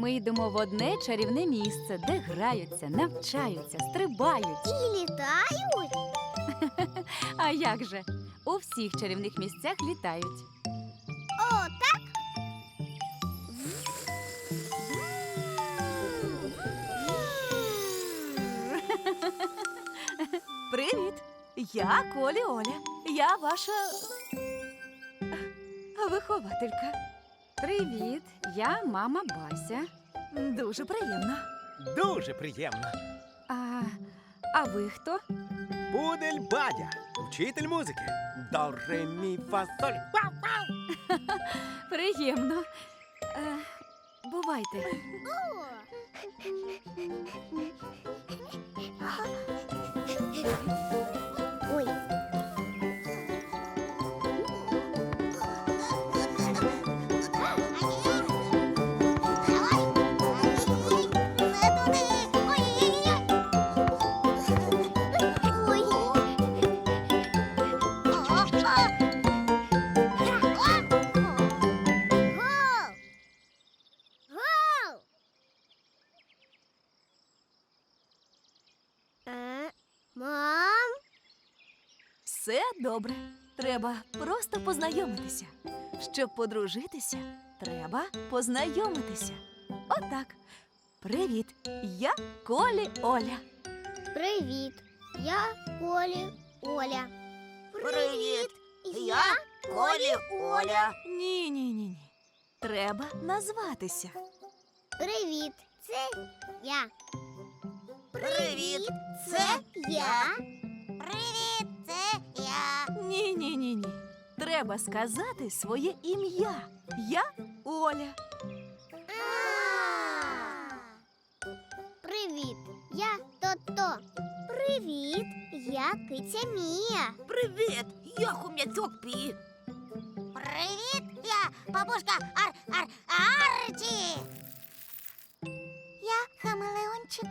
ми йдемо в одне чарівне місце, де граються, навчаються, стрибають. І літають? А як же? У всіх чарівних місцях літають. О, так? Привіт! Я Колі Оля. Я ваша вихователька. Привіт, я мама Бася. Дуже приємно. Дуже приємно. А, а ви хто? Пудель Бадя, вчитель музики. До ре мі фа соль. Вау, вау. Приємно. Е, бувайте. О. Все добре. Треба просто познайомитися. Щоб подружитися, треба познайомитися. Отак. Привіт, я Колі Оля. Привіт. Я Колі Оля. Привіт. Я Колі Оля. Ні, ні, ні, ні. Треба назватися. Привіт. Це я. Привіт, Це я. Привіт, Треба сказати своє ім'я. Я Оля. Привіт. Я Тото. Привіт. Я киця Мія. Привіт, я хум'ячок Пі. Привіт, я бабушка Ар Ар Арчі. Я хамелеончик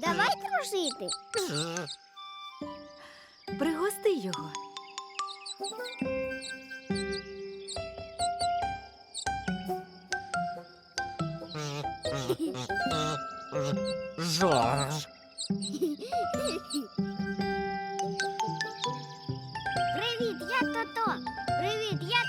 Давай дружити. Пригости його. Жорж. Привіт, я Тото. Привіт, я.